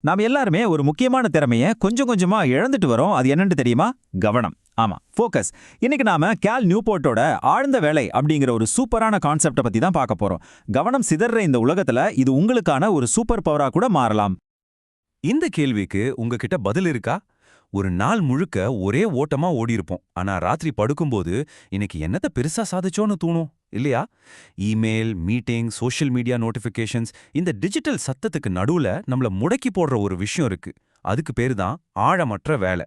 நாம் எல்லாருமே ஒரு முக்கியமான திறமைய கொஞ்சம் கொஞ்சமா இழந்துட்டு வரோம். அது என்னன்னு தெரியுமா? கவனம். ஆமா ஃபோக்கஸ் இன்னைக்கு நாம கேல் நியூபோர்ட்டோட ஆழ்ந்த வேலை அப்படிங்கிற ஒரு சூப்பரான கான்செப்டை பத்தி தான் பார்க்க போறோம். கவனம் சிதற இந்த உலகத்துல இது உங்களுக்கான ஒரு சூப்பர் பவரா கூட மாறலாம். இந்த கேள்விக்கு உங்ககிட்ட பதில் இருக்கா? ஒரு நாள் முழுக்க ஒரே ஓட்டமா ஓடியிருப்போம். ஆனா ராத்திரி படுக்கும்போது இன்னைக்கு என்னத்த பெருசா சாதிச்சோன்னு தூணும் இல்லையா? Email meeting social media notifications இந்த டிஜிட்டல் சத்தத்துக்கு நடுவுல நம்மள முடக்கி போடுற ஒரு விஷயம் இருக்கு. அதுக்கு பேரு தான் ஆழமற்ற வேலை.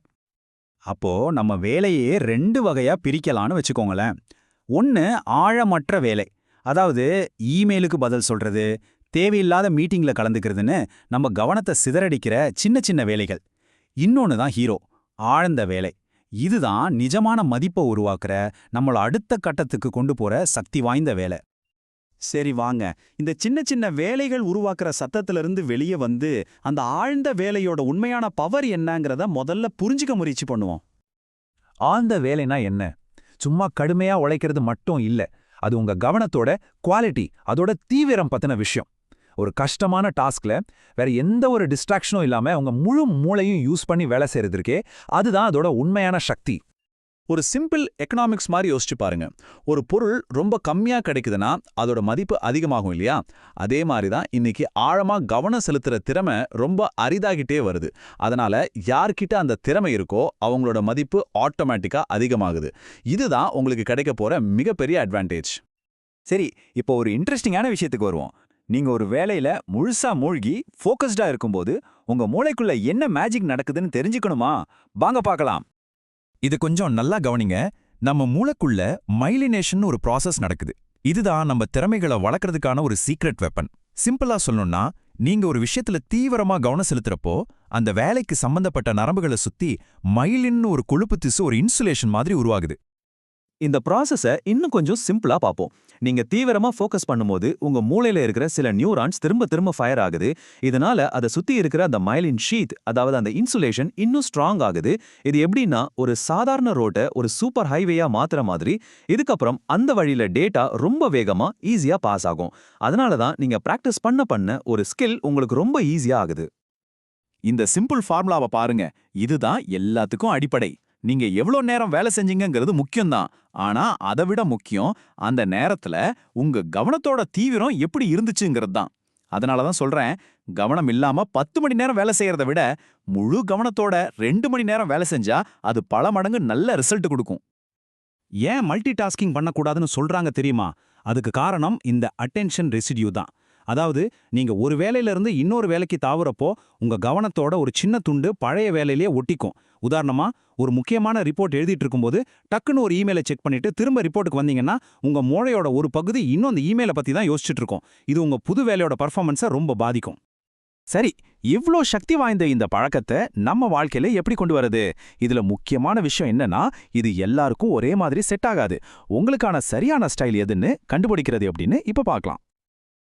அப்போ நம்ம வேலையே ரெண்டு வகையா பிரிக்கலாம்னு வச்சுக்கோங்களேன். ஒன்னு ஆழமற்ற வேலை. அதாவது இமெயிலுக்கு பதில் சொல்றது தேவையில்லாத மீட்டிங்ல கலந்துக்கிறதுன்னு நம்ம கவனத்தை சிதறடிக்கிற சின்ன சின்ன வேலைகள். இன்னொன்னு தான் ஹீரோ ஆழ்ந்த வேலை. இதுதான் நிஜமான மதிப்பை உருவாக்குற நம்மள அடுத்த கட்டத்துக்கு கொண்டு போற சக்தி வாய்ந்த வேலை. சரி வாங்க இந்த சின்ன சின்ன வேலைகள் உருவாக்குற சத்தத்திலிருந்து வெளியே வந்து அந்த ஆழ்ந்த வேலையோட உண்மையான பவர் என்னங்கிறத முதல்ல புரிஞ்சுக்க முயற்சி பண்ணுவோம். ஆழ்ந்த வேலைனா என்ன? சும்மா கடுமையா உழைக்கிறது மட்டும் இல்ல அது உங்க கவனத்தோட குவாலிட்டி அதோட தீவிரம் பத்தின விஷயம். ஒரு கஷ்டமான டாஸ்க்ல வேற எந்த ஒரு டிஸ்ட்ராக்ஷனும் இல்லாம அவங்க முழு மூளையும் யூஸ் பண்ணி வேலை செய்கிறதுக்கே அதுதான் அதோட உண்மையான சக்தி. ஒரு சிம்பிள் எக்கனாமிக்ஸ் மாதிரி யோசிச்சு பாருங்க. ஒரு பொருள் ரொம்ப கம்மியா கிடைக்குதுன்னா அதோட மதிப்பு அதிகமாகும் இல்லையா? அதே மாதிரி தான் இன்னைக்கு ஆழமா கவனம் செலுத்துற திறமை ரொம்ப அரிதாகிட்டே வருது. அதனால யார்கிட்ட அந்த திறமை இருக்கோ அவங்களோட மதிப்பு ஆட்டோமேட்டிக்கா அதிகமாகுது. இதுதான் உங்களுக்கு கிடைக்க போற மிகப்பெரிய அட்வான்டேஜ் சரி இப்போ ஒரு இன்ட்ரெஸ்டிங்கான விஷயத்துக்கு வருவோம். நீங்க ஒரு வேலையில முழுசா மூழ்கி ஃபோக்கஸ்டா இருக்கும்போது உங்க மூளைக்குள்ள என்ன மேஜிக் நடக்குதுன்னு தெரிஞ்சுக்கணுமா? வாங்க பார்க்கலாம். இது கொஞ்சம் நல்லா கவனிங்க. நம்ம மூளைக்குள்ள மைலினேஷன் ஒரு ப்ராசஸ் நடக்குது. இதுதான் நம்ம திறமைகளை வளர்க்கறதுக்கான ஒரு சீக்ரெட் வெப்பன் சிம்பிளா சொல்லணும்னா நீங்க ஒரு விஷயத்துல தீவிரமா கவனம் செலுத்துறப்போ அந்த வேலைக்கு சம்பந்தப்பட்ட நரம்புகளை சுத்தி மயிலின்னு ஒரு கொழுப்பு திசு ஒரு இன்சுலேஷன் மாதிரி உருவாகுது. இந்த ப்ராசஸை இன்னும் கொஞ்சம் சிம்பிளா பார்ப்போம். நீங்க தீவிரமா ஃபோக்கஸ் பண்ணும்போது உங்க மூளையில இருக்கிற சில நியூரான்ஸ் திரும்ப திரும்ப ஃபயர் ஆகுது. இதனால அதை சுத்தி இருக்கிற அந்த மைலின் ஷீத் அதாவது அந்த இன்சுலேஷன் இன்னும் ஸ்ட்ராங் ஆகுது. இது எப்படின்னா ஒரு சாதாரண ரோட்டை ஒரு சூப்பர் ஹைவேயா மாத்துற மாதிரி இதுக்கப்புறம் அந்த வழியில டேட்டா ரொம்ப வேகமா ஈஸியா பாஸ் ஆகும். அதனால தான் நீங்க பிராக்டிஸ் பண்ண பண்ண ஒரு ஸ்கில் உங்களுக்கு ரொம்ப ஈஸியா ஆகுது. இந்த சிம்பிள் ஃபார்முலாவை பாருங்க. இதுதான் எல்லாத்துக்கும் அடிப்படை. நீங்க எவ்வளோ நேரம் வேலை செஞ்சீங்கிறது முக்கியம்தான். ஆனா அதை விட முக்கியம் அந்த நேரத்துல உங்க கவனத்தோட தீவிரம் எப்படி இருந்துச்சுங்கிறது தான் அதனால தான் சொல்றேன் கவனம் இல்லாம பத்து மணி நேரம் வேலை செய்யறத விட முழு கவனத்தோட ரெண்டு மணி நேரம் வேலை செஞ்சா அது பல மடங்கு நல்ல ரிசல்ட் கொடுக்கும். ஏன் மல்டி டாஸ்கிங் பண்ணக்கூடாதுன்னு சொல்றாங்க தெரியுமா? அதுக்கு காரணம் இந்த அட்டென்ஷன் ரெசிடியூ தான். அதாவது நீங்க ஒரு வேலையில இருந்து இன்னொரு வேலைக்கு தாவுறப்போ உங்க கவனத்தோட ஒரு சின்ன துண்டு பழைய வேலையிலேயே ஒட்டிக்கும். உதாரணமா ஒரு முக்கியமான ரிப்போர்ட் எழுதிட்டு இருக்கும்போது டக்குன்னு ஒரு இமெயிலை செக் பண்ணிட்டு திரும்ப ரிப்போர்ட்டுக்கு வந்தீங்கன்னா உங்க மூளையோட ஒரு பகுதி இன்னும் அந்த இமெயிலை பத்தி தான் யோசிச்சுட்டு இருக்கும். இது உங்க புது வேலையோட பர்ஃபார்மன்ஸை ரொம்ப பாதிக்கும். சரி இவ்ளோ சக்தி வாய்ந்த இந்த பழக்கத்தை நம்ம வாழ்க்கையில எப்படி கொண்டு வரது இதுல முக்கியமான விஷயம் என்னன்னா இது எல்லாருக்கும் ஒரே மாதிரி செட் ஆகாது. உங்களுக்கான சரியான ஸ்டைல் எதுன்னு கண்டுபிடிக்கிறது அப்படின்னு இப்ப பார்க்கலாம்.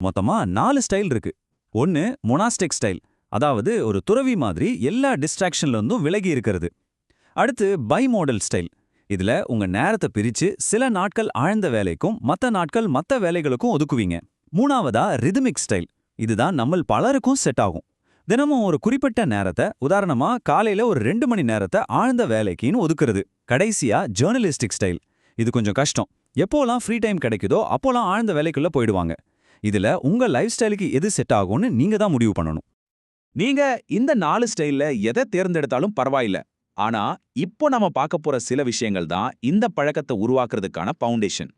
மொத்தமா நாலு ஸ்டைல் இருக்கு. ஒன்னு மொனாஸ்டிக் ஸ்டைல் அதாவது ஒரு துறவி மாதிரி எல்லா டிஸ்ட்ராக்ஷன்ல இருந்தும் விலகி இருக்கிறது. அடுத்து பை மாடல் ஸ்டைல் இதுல உங்க நேரத்தை பிரிச்சு சில நாட்கள் ஆழ்ந்த வேலைக்கும் மத்த நாட்கள் மத்த வேலைகளுக்கும் ஒதுக்குவீங்க. மூணாவதா ரிதமிக் ஸ்டைல் இதுதான் நம்மள் பலருக்கும் செட் ஆகும். தினமும் ஒரு குறிப்பிட்ட நேரத்தை உதாரணமா காலையில ஒரு ரெண்டு மணி நேரத்தை ஆழ்ந்த வேலைக்குன்னு ஒதுக்குறது. கடைசியா ஜேர்னலிஸ்டிக் ஸ்டைல் இது கொஞ்சம் கஷ்டம். எப்போலாம் ஃப்ரீ டைம் கிடைக்குதோ அப்போலாம் ஆழ்ந்த வேலைக்குள்ள போயிடுவாங்க. இதுல உங்க லைஃப் ஸ்டைலுக்கு எது செட் ஆகும்னு நீங்க தான் முடிவு பண்ணணும். நீங்க இந்த நாலு ஸ்டைல்ல எதை தேர்ந்தெடுத்தாலும் பரவாயில்ல. ஆனா இப்போ நம்ம பார்க்க போற சில விஷயங்கள் தான் இந்த பழக்கத்தை உருவாக்குறதுக்கான ஃபவுண்டேஷன்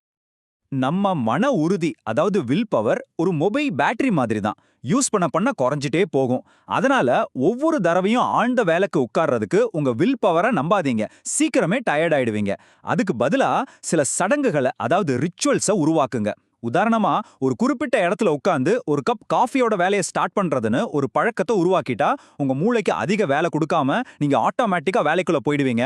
நம்ம மன உறுதி அதாவது வில் பவர் ஒரு மொபைல் பேட்டரி மாதிரி தான். யூஸ் பண்ண பண்ண குறைஞ்சிட்டே போகும். அதனால ஒவ்வொரு தடவையும் ஆழ்ந்த வேலைக்கு உட்கார்றதுக்கு உங்க வில் பவரை நம்பாதீங்க. சீக்கிரமே டயர்ட் ஆயிடுவீங்க. அதுக்கு பதிலா சில சடங்குகளை அதாவது ரிச்சுவல்ஸை உருவாக்குங்க. உதாரணமா ஒரு குறிப்பிட்ட இடத்துல உட்காந்து ஒரு கப் காஃபியோட வேலையை ஸ்டார்ட் பண்றதுன்னு ஒரு பழக்கத்தை உருவாக்கிட்டா உங்க மூளைக்கு அதிக வேலை கொடுக்காம நீங்க ஆட்டோமேட்டிக்கா வேலைக்குள்ள போயிடுவீங்க.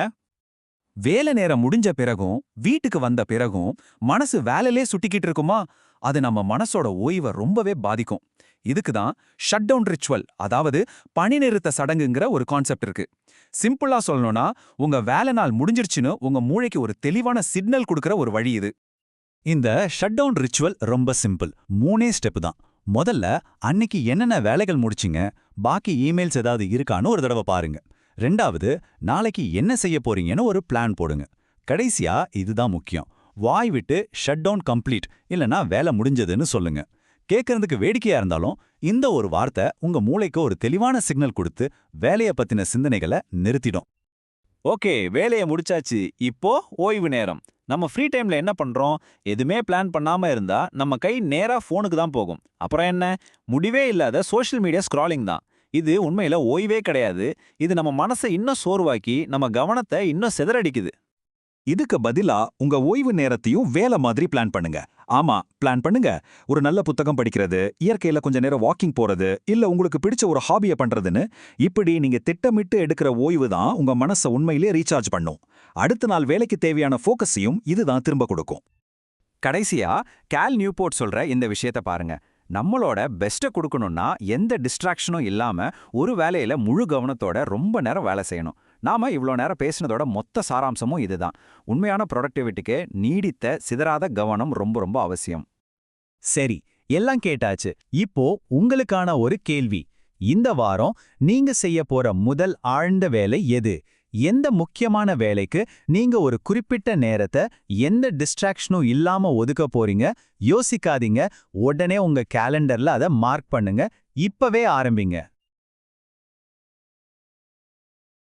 வேலை நேரம் முடிஞ்ச பிறகும் வீட்டுக்கு வந்த பிறகும் மனசு வேலையிலே சுட்டிக்கிட்டு இருக்குமா? அது நம்ம மனசோட ஓய்வை ரொம்பவே பாதிக்கும். இதுக்கு தான் ஷட் டவுன் ரிச்சுவல் அதாவது பணி நிறுத்த சடங்குங்கிற ஒரு கான்செப்ட் இருக்கு. சிம்பிளா சொல்லணும்னா உங்க வேலை நாள் முடிஞ்சிருச்சுன்னு உங்க மூளைக்கு ஒரு தெளிவான சிக்னல் கொடுக்கற ஒரு வழி இது. இந்த ஷட் டவுன் ரிச்சுவல் ரொம்ப சிம்பிள் மூணே ஸ்டெப் தான். முதல்ல அன்னைக்கு என்னென்ன வேலைகள் முடிச்சிங்க? பாக்கி இமெயில்ஸ் ஏதாவது இருக்கான்னு ஒரு தடவை பாருங்க. ரெண்டாவது நாளைக்கு என்ன செய்ய போறீங்கன்னு ஒரு பிளான் போடுங்க. கடைசியா இதுதான் முக்கியம். வாய் விட்டு ஷட் டவுன் கம்ப்ளீட் இல்லனா வேலை முடிஞ்சதுன்னு சொல்லுங்க. கேட்கறதுக்கு வேடிக்கையா இருந்தாலும் இந்த ஒரு வார்த்தை உங்க மூளைக்கு ஒரு தெளிவான சிக்னல் கொடுத்து வேலைய பத்தின சிந்தனைகளை நிறுத்திடும். ஓகே வேலையை முடிச்சாச்சு. இப்போ ஓய்வு நேரம். நம்ம ஃப்ரீ டைம்ல என்ன பண்றோம்? எதுவுமே பிளான் பண்ணாம இருந்தா நம்ம கை நேரா ஃபோனுக்கு தான் போகும். அப்புறம் என்ன? முடிவே இல்லாத சோஷியல் மீடியா ஸ்க்ராலிங் தான். இது உண்மையில ஓய்வே கிடையாது. இது நம்ம மனசை இன்னும் சோர்வாக்கி நம்ம கவனத்தை இன்னும் சிதறடிக்குது. இதுக்கு பதிலா உங்க ஓய்வு நேரத்தையும் வேலை மாதிரி பிளான் பண்ணுங்க. ஆமா பிளான் பண்ணுங்க. ஒரு நல்ல புத்தகம் படிக்கிறது இயற்கையில கொஞ்ச நேரம் வாக்கிங் போறது இல்ல உங்களுக்கு பிடிச்ச ஒரு ஹாபியை பண்றதுன்னு இப்படி நீங்க திட்டமிட்டு எடுக்கிற ஓய்வு தான் உங்க மனசை உண்மையிலே ரீசார்ஜ் பண்ணும். அடுத்த நாள் வேலைக்கு தேவையான ஃபோக்கஸையும் இதுதான் திரும்ப கொடுக்கும். கடைசியா கேல் நியூபோர்ட் சொல்ற இந்த விஷயத்த பாருங்க. நம்மளோட பெஸ்ட்டை கொடுக்கணும்னா எந்த டிஸ்ட்ராக்ஷனும் இல்லாம ஒரு வேலையில முழு கவனத்தோட ரொம்ப நேரம் வேலை செய்யணும். நாம இவ்வளோ நேரம் பேசினதோட மொத்த சாராம்சமும் இதுதான். உண்மையான ப்ரொடக்டிவிட்டிக்கு நீடித்த சிதறாத கவனம் ரொம்ப ரொம்ப அவசியம். சரி எல்லாம் கேட்டாச்சு. இப்போ உங்களுக்கான ஒரு கேள்வி. இந்த வாரம் நீங்க செய்ய போற முதல் ஆழ்ந்த வேலை எது? எந்த முக்கியமான வேலைக்கு நீங்க ஒரு குறிப்பிட்ட நேரத்தை எந்த டிஸ்ட்ராக்ஷனும் இல்லாம ஒதுக்க போறீங்க? யோசிக்காதீங்க. உடனே உங்க கேலண்டர்ல அதை மார்க் பண்ணுங்க. இப்பவே ஆரம்பிங்க.